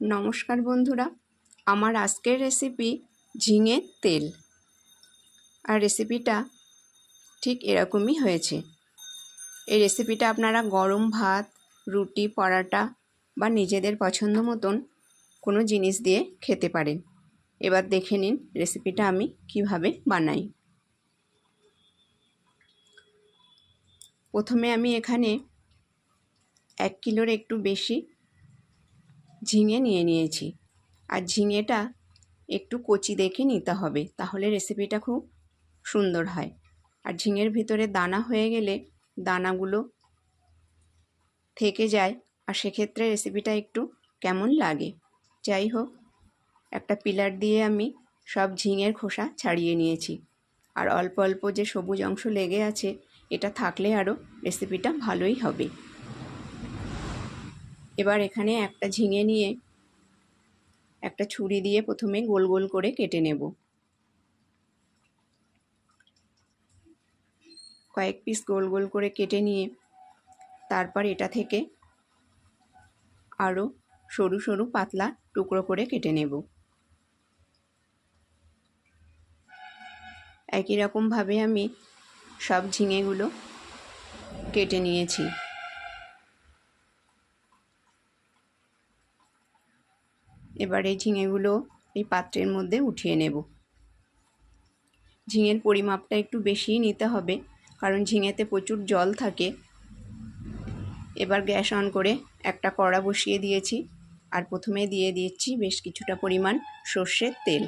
নমস্কার বন্ধুরা, আমার আজকের রেসিপি ঝিঙের তেল। আর রেসিপিটা ঠিক এরকমই হয়েছে। এই রেসিপিটা আপনারা গরম ভাত, রুটি, পরাটা বা নিজেদের পছন্দ মতন কোনো জিনিস দিয়ে খেতে পারেন। এবার দেখে নিন রেসিপিটা আমি কীভাবে বানাই। প্রথমে আমি এখানে এক কিলোর একটু বেশি ঝিঙে নিয়ে নিয়েছি। আর ঝিঙেটা একটু কচি দেখে নিতে হবে, তাহলে রেসিপিটা খুব সুন্দর হয়। আর ঝিঙের ভিতরে দানা হয়ে গেলে দানাগুলো থেকে যায়, আর সেক্ষেত্রে রেসিপিটা একটু কেমন লাগে। যাই হোক, একটা পিলার দিয়ে আমি সব ঝিঙের খোসা ছাড়িয়ে নিয়েছি। আর অল্প অল্প যে সবুজ অংশ লেগে আছে, এটা থাকলে আরও রেসিপিটা ভালোই হবে। এবার এখানে একটা ঝিঙে নিয়ে একটা ছুরি দিয়ে প্রথমে গোল গোল করে কেটে নেব। কয়েক পিস গোল গোল করে কেটে নিয়ে তারপর এটা থেকে আরও সরু সরু পাতলা টুকরো করে কেটে নেব। একই রকমভাবে আমি সব ঝিঙেগুলো কেটে নিয়েছি। এবার এই ঝিঙেগুলো এই পাত্রের মধ্যে উঠিয়ে নেব। ঝিঙের পরিমাপটা একটু বেশিই নিতে হবে, কারণ ঝিঙেতে প্রচুর জল থাকে। এবার গ্যাস অন করে একটা কড়া বসিয়ে দিয়েছি, আর প্রথমে দিয়ে দিচ্ছি বেশ কিছুটা পরিমাণ সর্ষের তেল।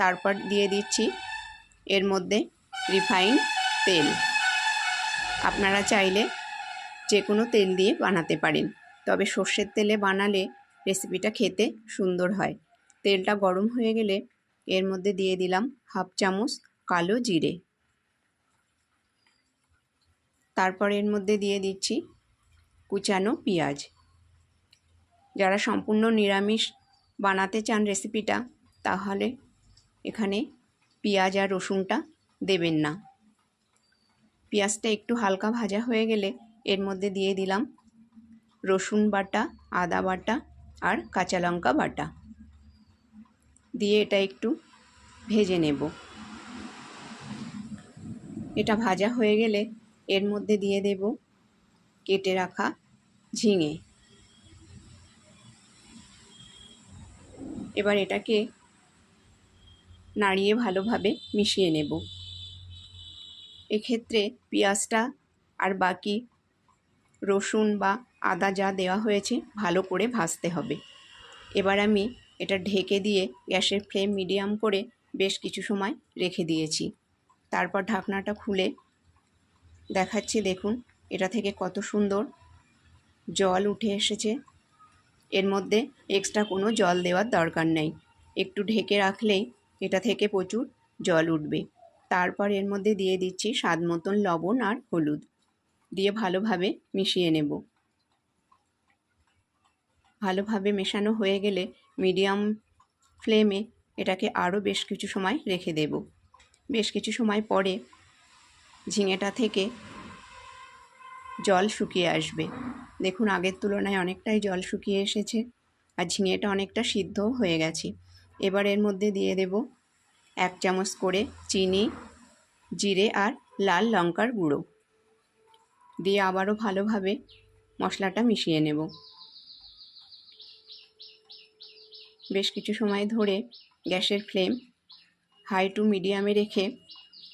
তারপর দিয়ে দিচ্ছি এর মধ্যে রিফাইন তেল। আপনারা চাইলে যে কোনো তেল দিয়ে বানাতে পারেন, তবে সর্ষের তেলে বানালে রেসিপিটা খেতে সুন্দর হয়। তেলটা গরম হয়ে গেলে এর মধ্যে দিয়ে দিলাম হাফ চামচ কালো জিরে। তারপর এর মধ্যে দিয়ে দিচ্ছি কুচানো পেঁয়াজ। যারা সম্পূর্ণ নিরামিষ বানাতে চান রেসিপিটা, তাহলে এখানে পেঁয়াজ আর রসুনটা দেবেন না। পেঁয়াজটা একটু হালকা ভাজা হয়ে গেলে এর মধ্যে দিয়ে দিলাম রসুন বাটা, আদা বাটা আর কাঁচা লঙ্কা বাটা। দিয়ে এটা একটু ভেজে নেব। এটা ভাজা হয়ে গেলে এর মধ্যে দিয়ে দেব কেটে রাখা ঝিঙে। এবার এটাকে নাড়িয়ে ভালোভাবে মিশিয়ে নেব। এক্ষেত্রে পেঁয়াজটা আর বাকি রসুন বা আদা যা দেওয়া হয়েছে ভালো করে ভাজতে হবে। এবার আমি এটা ঢেকে দিয়ে গ্যাসের ফ্লেম মিডিয়াম করে বেশ কিছু সময় রেখে দিয়েছি। তারপর ঢাকনাটা খুলে দেখাচ্ছি, দেখুন এটা থেকে কত সুন্দর জল উঠে এসেছে। এর মধ্যে এক্সট্রা কোনো জল দেওয়ার দরকার নেই। একটু ঢেকে রাখলেই এটা থেকে প্রচুর জল উঠবে। তারপর এর মধ্যে দিয়ে দিচ্ছি স্বাদ মতন লবণ আর হলুদ। দিয়ে ভালোভাবে মিশিয়ে নেব। ভালোভাবে মেশানো হয়ে গেলে মিডিয়াম ফ্লেমে এটাকে আরও বেশ কিছু সময় রেখে দেব। বেশ কিছু সময় পরে ঝিঙেটা থেকে জল শুকিয়ে আসবে। দেখুন, আগের তুলনায় অনেকটাই জল শুকিয়ে এসেছে আর ঝিঙেটা অনেকটা সিদ্ধ হয়ে গেছে। এবার এর মধ্যে দিয়ে দেব এক চামচ করে চিনি, জিরে আর লাল লঙ্কার গুঁড়ো। দিয়ে আবারও ভালোভাবে মশলাটা মিশিয়ে নেব। বেশ কিছু সময় ধরে গ্যাসের ফ্লেম হাই টু মিডিয়ামে রেখে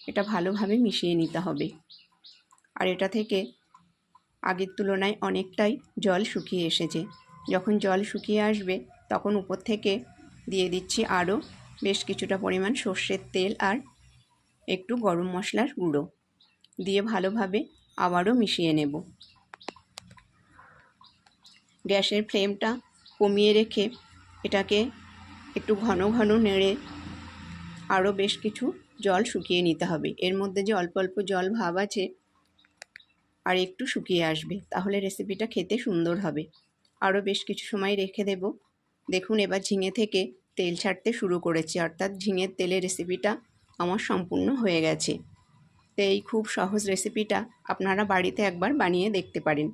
এটা ভালোভাবে মিশিয়ে নিতে হবে। আর এটা থেকে আগের তুলনায় অনেকটাই জল শুকিয়ে এসেছে। যখন জল শুকিয়ে আসবে, তখন উপর থেকে দিয়ে দিচ্ছি আরও বেশ কিছুটা পরিমাণ সর্ষের তেল আর একটু গরম মশলার গুঁড়ো। দিয়ে ভালোভাবে আবারও মিশিয়ে নেব। গ্যাসের ফ্লেমটা কমিয়ে রেখে এটাকে একটু ঘন ঘন নেড়ে আরও বেশ কিছু জল শুকিয়ে নিতে হবে। এর মধ্যে যে অল্প অল্প জল ভাব আছে, আর একটু শুকিয়ে আসবে, তাহলে রেসিপিটা খেতে সুন্দর হবে। আরও বেশ কিছু সময় রেখে দেব। দেখুন, এবার ঝিঙে থেকে তেল ছাড়তে শুরু করেছে, অর্থাৎ ঝিঙের তেলের রেসিপিটা আমার সম্পূর্ণ হয়ে গেছে। তো এই খুব সহজ রেসিপিটা আপনারা বাড়িতে একবার বানিয়ে দেখতে পারেন।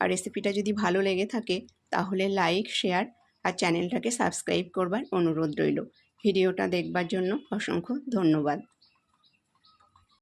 আর রেসিপিটা যদি ভালো লেগে থাকে, তাহলে লাইক শেয়ার আর চ্যানেলটাকে সাবস্ক্রাইব করবার অনুরোধ রইল। ভিডিওটা দেখবার জন্য অসংখ্য ধন্যবাদ।